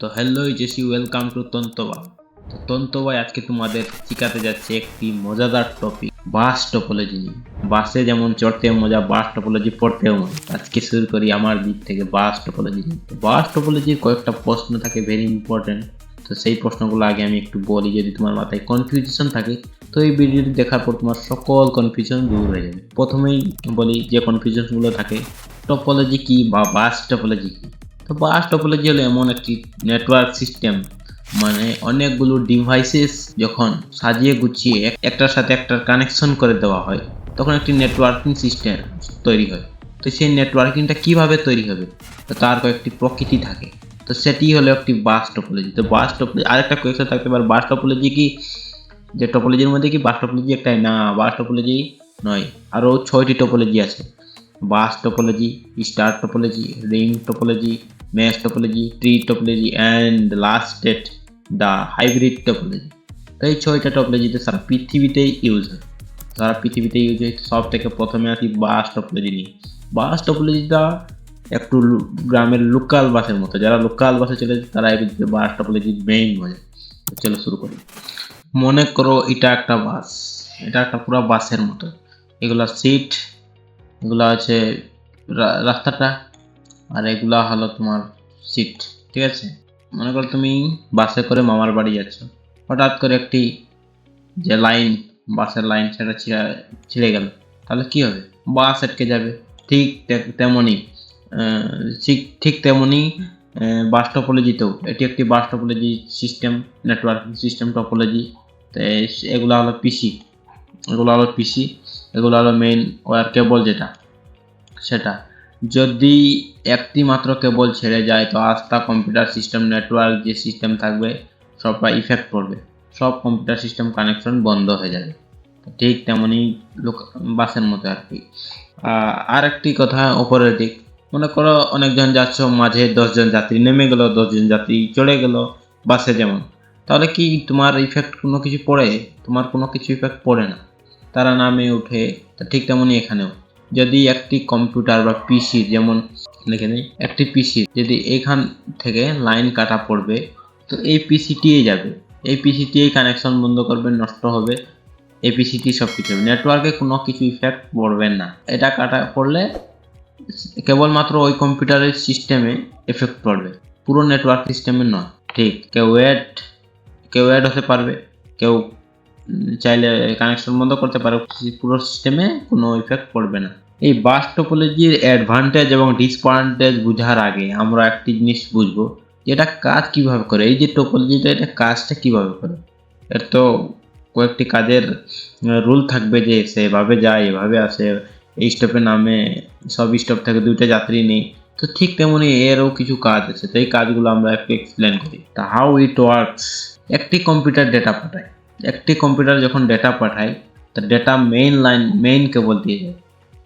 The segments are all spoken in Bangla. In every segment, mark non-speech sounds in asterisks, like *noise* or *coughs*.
তো হ্যালো জেসি, ওয়েলকাম টু তন্তবা। তো তন্তবাই আজকে তোমাদের শিখাতে যাচ্ছে একটি মজাদার টপিক বাস টপোলজি নিয়ে। বাসে যেমন চড়তে মজা বাস টপোলজি পড়তেও মজা। আজকে শুরু করি আমার দিক থেকে বাস টপোলজি নিয়ে। বাস টপোলজির কয়েকটা প্রশ্ন থাকে ভেরি ইম্পর্টেন্ট তো সেই প্রশ্নগুলো আগে আমি একটু বলি, যদি তোমার মাথায় কনফিউশন থাকে। তো এই ভিডিওটি দেখার পর তোমার সকল কনফিউশন দূর হয়ে যাবে। প্রথমেই বলি যে কনফিউশনগুলো থাকে টপোলজি কি বা বাস টপোলজি কি? তো বাস টপোলজি হলো এমন একটি নেটওয়ার্ক সিস্টেম মানে অনেকগুলো ডিভাইসেস যখন সাজিয়ে গুছিয়ে এক- একটার সাথে একটার কানেকশন করে দেওয়া হয়, তখন একটি নেটওয়ার্কিং সিস্টেম তৈরি হয়। তো সেই নেটওয়ার্কিংটা কীভাবে তৈরি হবে? তো তার কয়েকটি প্রকৃতি থাকে। তো সেটি হলো একটি বাস টপোলজি তো বাস টপোলজি আরেকটা কোয়েশ্চেন থাকতে পারে বাস টপোলজি কি? যে টপোলজির মধ্যে কি বাস টপোলজি একটাই? না বাস টপোলজি নয়। আরও ছয়টি টপোলজি আছে। Bus topology star topology ring topology mesh topology tree topology and last that the hybrid topology তো এই ছয়টা টপোলজিতে সারা পৃথিবীতেই ইউজ হয়। সারা পৃথিবীতে ইউজ হয়। সব থেকে প্রথমে আসি বাস টপোলজি নিয়ে। বাস টপোলজিটা একটু গ্রামের লোকাল বাসের মতো। যারা লোকাল বাসে চলে তারা এই বুঝবে বাস টপোলজি মেইন মজা তো চলো শুরু করি। মনে করো এটা একটা বাস এটা একটা পুরো বাসের মতো। এগুলা সিট এগুলা আছে রাস্তাটা। আর এগুলা হলো তোমার সিট ঠিক আছে? মনে করো তুমি বাসে করে মামার বাড়ি যাচ্ছ। হঠাৎ করে একটি যে লাইন বাসের লাইন সেটা ছিঁড়ে গেল। তাহলে কি হবে? বাস আটকে যাবে। ঠিক তেমনই ঠিক ঠিক তেমনই বাস টপোলজিতেও এটি একটি bus topology system networking system topology এগুলো হলো পিসি এগুলো হলো পিসি এগুলো হলো মেইন ওয়ার কেবল যেটা, সেটা। যদি একটি মাত্র কেবল ছেড়ে যায়, তো আস্থা কম্পিউটার সিস্টেম নেটওয়ার্ক যে সিস্টেম থাকবে সবটা ইফেক্ট পড়বে সব কম্পিউটার সিস্টেম কানেকশন বন্ধ হয়ে যাবে। ঠিক তেমনই লোক, বাসের মতো আর কি। আর একটি কথা ওপরের দিক। মনে করো অনেকজন যাচ্ছ, মাঝে দশজন যাত্রী, নেমে গেল, দশজন যাত্রী, চলে গেল বাসে যেমন। তাহলে কি তোমার ইফেক্ট কোনো কিছু পড়ে? তোমার কোনো কিছু ইফেক্ট পড়ে না। তারা নামে উঠে, তা ঠিক তেমনই এখানেও। যদি একটি কম্পিউটার বা পিসি যেমন লিখে নেই, একটি পিসি যদি এখান থেকে লাইন কাটা পড়বে, তো এই পিসিটিই যাবে। এই পিসিটিই কানেকশন বন্ধ করবে, নষ্ট হবে। এই পিসিটি সব কিছু হবে। নেটওয়ার্কে কোনো কিছু ইফেক্ট পড়বে না। এটা কাটা পড়লে কেবলমাত্র ওই কম্পিউটারের সিস্টেমে এফেক্ট পড়বে। পুরো নেটওয়ার্ক সিস্টেমে নয়। ঠিক। কেউ ওয়েট কেউ অ্যাড হতে পারবে, কেউ চাইলে কানেকশন বন্ধ করতে পারো। পুরো সিস্টেমে কোনো ইফেক্ট পড়বে না। এই বাস টোপোলজির অ্যাডভান্টেজ এবং ডিসঅ্যাডভান্টেজ বোঝার আগে আমরা একটি জিনিস বুঝব এটা কাজ কীভাবে করে, এই যে টোপোলজিটা এটা কাজটা কীভাবে করে? এর তো কয়েকটি কাজের রুল থাকবে যে সেভাবে যায়, এভাবে আসে, এই স্টপে নামে, সব স্টপ থেকে দুইটা যাত্রী নেই। তো ঠিক তেমনি এরও কিছু কাজ আছে, তো এই কাজগুলো আমরা একটু এক্সপ্লেন করি। তা হাউ ইট ওয়ার্কস একটি কম্পিউটার ডেটা পাঠায়। একটি কম্পিউটার যখন ডেটা পাঠায়, তা data main line main cable দিয়ে যায়।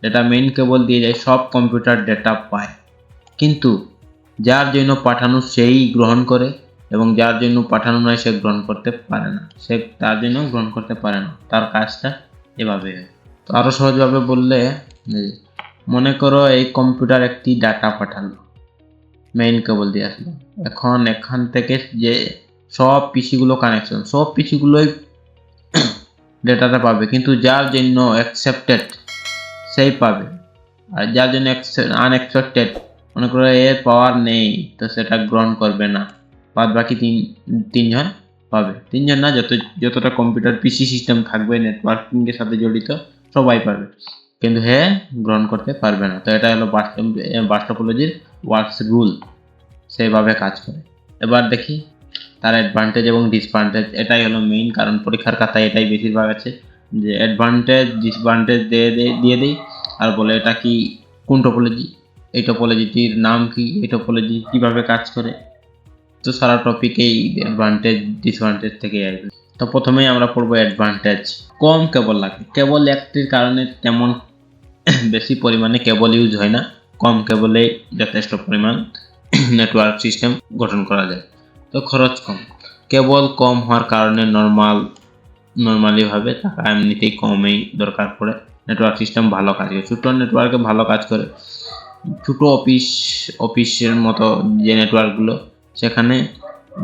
ডেটা মেইন কেবল দিয়ে যায়, সব কম্পিউটার ডেটা পায়। কিন্তু যার জন্য পাঠানো সেই গ্রহণ করে এবং যার জন্য পাঠানো নয়, সে গ্রহণ করতে পারে না। সে তার জন্য গ্রহণ করতে পারে না। তার কাজটা এভাবে তো আরও সহজভাবে বললে মনে করো এই কম্পিউটার একটি ডাটা পাঠালো মেইন কেবল দিয়ে আসলো। এখন এখান থেকে যে সব পিসিগুলো কানেকশন সব পিসিগুলোই ডেটাটা পাবে, কিন্তু যার জন্য অ্যাকসেপ্টেড সেই পাবে। আর যার জন্য আনএক্সপেক্টেড মনে করো এর পাওয়ার নেই, তো সেটা গ্রহণ করবে না। বাদ বাকি তিন, তিনজন পাবে। তিনজন না, যত, যতটা কম্পিউটার পিসি সিস্টেম থাকবে নেটওয়ার্কিংয়ের সাথে জড়িত, সবাই পাবে। কিন্তু হে গ্রহণ করতে পারবে না। তো এটা হলো বাস্টপোলজির ওয়ার্কস রুল সেইভাবে কাজ করে। এবার দেখি তার অ্যাডভান্টেজ এবং ডিসঅ্যাডভান্টেজ এটাই হলো মেইন কারণ পরীক্ষার খাতায় এটাই বেশিরভাগ আছে যে অ্যাডভান্টেজ ডিসঅ্যাডভান্টেজ দিয়ে দিয়ে দিই আর বলে এটা কি, কোন টপোলজি এই টপোলজিটির নাম কি? এই টপোলজি কীভাবে কাজ করে? তো সারা টপিকেই অ্যাডভান্টেজ ডিসঅ্যাডভান্টেজ থেকে আসবে তো প্রথমেই আমরা পড়ব অ্যাডভান্টেজ কম কেবল লাগে। কেবল একটির কারণে তেমন *coughs* বেশি পরিমাণে কেবল ইউজ হয় না। কম কেবলে যথেষ্ট পরিমাণ *coughs* নেটওয়ার্ক সিস্টেম গঠন করা যায়। তো খরচ কম। কেবল কম হওয়ার কারণে নর্মাল নর্মালিভাবে টাকা এমনিতেই কমই দরকার পড়ে। নেটওয়ার্ক সিস্টেম ভালো কাজ করে। ছোটো নেটওয়ার্কে ভালো কাজ করে। ছোটো অফিস অফিসের মতো যে নেটওয়ার্কগুলো সেখানে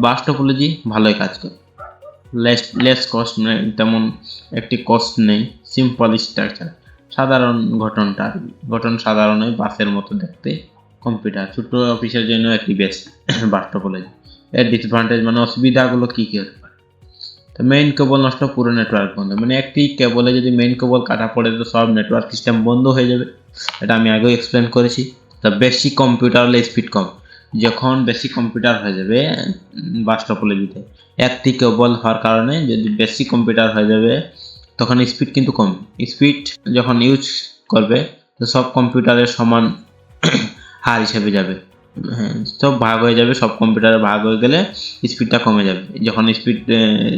বাস টপোলজি ভালোই কাজ করে। লেস লেস কস্ট নেই, তেমন একটি কস্ট নেই। সিম্পল স্ট্রাকচার সাধারণ কি। গঠন সাধারণ হয় বাসের মতো দেখতে কম্পিউটার ছোট অফিসের জন্য একটি বেস্ট বাস টপোলজি এর ডিসঅ্যাডভান্টেজ মানে অসুবিধাগুলো কী কী হতে পারে? তো মেইন কেবল নষ্ট পুরো নেটওয়ার্ক বন্ধ। মানে একটি কেবলে যদি মেইন কেবল কাটা পড়ে, তো সব নেটওয়ার্ক সিস্টেম বন্ধ হয়ে যাবে। এটা আমি আগেও এক্সপ্লেন করেছি। তো বেশি কম্পিউটার হলে স্পিড কম। যখন বেশি কম্পিউটার হয়ে যাবে বাস টপোলজিতে একটি কেবল হওয়ার কারণে যদি বেশি কম্পিউটার হয়ে যাবে, তখন স্পিড কিন্তু কম। স্পিড যখন ইউজ করবে, তো সব কম্পিউটারের সমান *clears throat* হার হিসেবে যাবে। হ্যাঁ সব ভাগ হয়ে যাবে, সব কম্পিউটারে ভাগ হয়ে গেলে স্পিডটা কমে যাবে। যখন স্পিড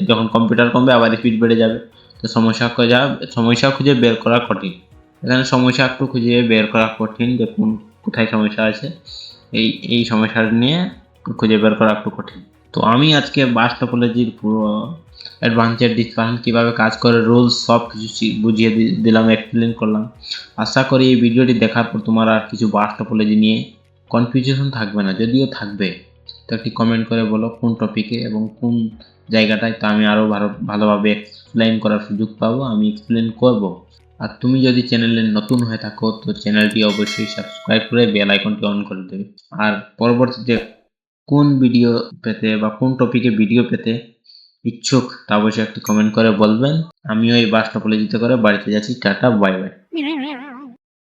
যখন কম্পিউটার কমবে, আবার স্পিড বেড়ে যাবে। তো সমস্যা খোঁজা সমস্যা খুঁজে বের করা কঠিন। এখানে সমস্যা একটু খুঁজে বের করা কঠিন, যে কোন, কোথায় সমস্যা আছে। এই এই সমস্যাটা নিয়ে খুঁজে বের করা একটু কঠিন। তো আমি আজকে বাস টপোলজির পুরো অ্যাডভান্সের ডিসকাশন কীভাবে কাজ করে রুলস সব কিছু বুঝিয়ে দিলাম এক্সপ্লেন করলাম। আশা করি এই ভিডিওটি দেখার পর তোমার আর কিছু বাস টপোলজি নিয়ে কনফিউশন থাকবে না, যদিও থাকবে। তো একটি কমেন্ট করে বলো কোন টপিকে এবং কোন জায়গাটায়, তো আমি আরও ভালো ভালোভাবে এক্সপ্লেন করার সুযোগ পাবো, আমি এক্সপ্লেন করব। আর তুমি যদি চ্যানেলে নতুন হয়ে থাকো, তো চ্যানেলটি অবশ্যই সাবস্ক্রাইব করে বেল আইকনটি অন করে দেবে। আর পরবর্তীতে কোন ভিডিও পেতে বা কোন টপিকে ভিডিও পেতে ইচ্ছুক, তা অবশ্যই একটি কমেন্ট করে বলবেন। আমিও এই বাস টপোলজিতে করে বাড়িতে যাচ্ছি, টাটা বাই বাই